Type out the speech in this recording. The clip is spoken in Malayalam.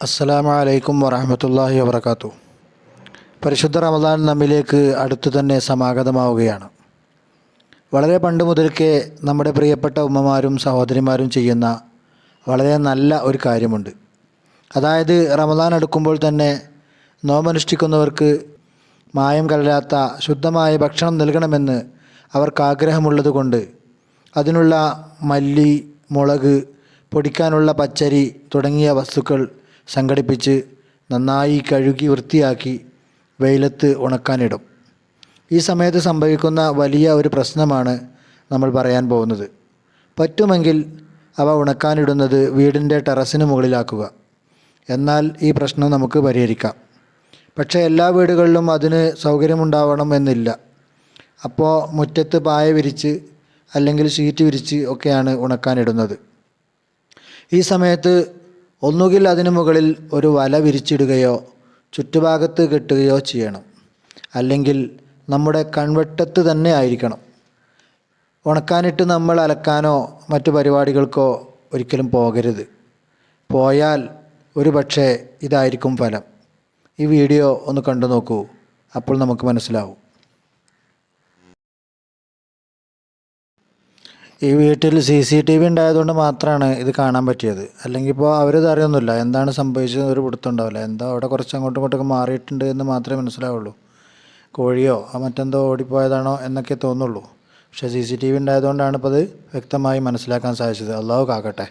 അസ്സലാമു അലൈക്കും വറഹമത്തല്ലാഹി വബർക്കാത്തു പരിശുദ്ധ റമദാൻ നമ്മിലേക്ക് അടുത്തു തന്നെ സമാഗതമാവുകയാണ്. വളരെ പണ്ട് മുതൽക്കേ നമ്മുടെ പ്രിയപ്പെട്ട ഉമ്മമാരും സഹോദരിമാരും ചെയ്യുന്ന വളരെ നല്ല ഒരു കാര്യമുണ്ട്. അതായത് റമദാൻ അടുക്കുമ്പോൾ തന്നെ നോമനുഷ്ഠിക്കുന്നവർക്ക് മായം കലരാത്ത ശുദ്ധമായ ഭക്ഷണം നൽകണമെന്ന് അവർക്ക് ആഗ്രഹമുള്ളത് കൊണ്ട് അതിനുള്ള മല്ലി മുളക് പൊടിക്കാനുള്ള പച്ചരി തുടങ്ങിയ വസ്തുക്കൾ സംഘടിപ്പിച്ച് നന്നായി കഴുകി വൃത്തിയാക്കി വെയിലത്ത് ഉണക്കാനിടും. ഈ സമയത്ത് സംഭവിക്കുന്ന വലിയ ഒരു പ്രശ്നമാണ് നമ്മൾ പറയാൻ പോകുന്നത്. പറ്റുമെങ്കിൽ അവ ഉണക്കാനിടുന്നത് വീടിന്റെ ടെറസിന് മുകളിലാക്കുക. എന്നാൽ ഈ പ്രശ്നം നമുക്ക് പരിഹരിക്കാം. പക്ഷേ എല്ലാ വീടുകളിലും അതിന് സൗകര്യമുണ്ടാവണം എന്നില്ല. അപ്പോൾ മുറ്റത്ത് പായ വിരിച്ച് അല്ലെങ്കിൽ ഷീറ്റ് വിരിച്ച് ഒക്കെയാണ് ഉണക്കാനിടുന്നത്. ഈ സമയത്ത് ഒന്നുകിൽ അതിനു മുകളിൽ ഒരു വല വിരിച്ചിടുകയോ ചുറ്റുഭാഗത്ത് കെട്ടുകയോ ചെയ്യണം. അല്ലെങ്കിൽ നമ്മുടെ കൺവെട്ടത്ത് തന്നെ ആയിരിക്കണം. ഉണക്കാനിട്ട് നമ്മൾ അലക്കാനോ മറ്റു പരിപാടികൾക്കോ ഒരിക്കലും പോകരുത്. പോയാൽ ഒരു പക്ഷേ ഇതായിരിക്കും ഫലം. ഈ വീഡിയോ ഒന്ന് കണ്ടു നോക്കൂ. അപ്പോൾ നമുക്ക് മനസ്സിലാവും. ഈ വീട്ടിൽ സി സി ടി വി ഉണ്ടായതുകൊണ്ട് മാത്രമാണ് ഇത് കാണാൻ പറ്റിയത്. അല്ലെങ്കിൽ ഇപ്പോൾ അവരിത് അറിയൊന്നുമില്ല എന്താണ് സംഭവിച്ചത്? ഒരു പിടുത്തുണ്ടാവില്ല എന്താ അവിടെ കുറച്ച് അങ്ങോട്ടും ഇങ്ങോട്ടൊക്കെ മാറിയിട്ടുണ്ട് എന്ന് മാത്രമേ മനസ്സിലാവുള്ളൂ. കോഴിയോ മറ്റെന്തോ ഓടിപ്പോയതാണോ എന്നൊക്കെ തോന്നുള്ളൂ. പക്ഷേ സി സി ടി വി ഉണ്ടായതുകൊണ്ടാണ് ഇപ്പോൾ അത് വ്യക്തമായി മനസ്സിലാക്കാൻ സാധിച്ചത്. അള്ളാഹു കാക്കട്ടെ.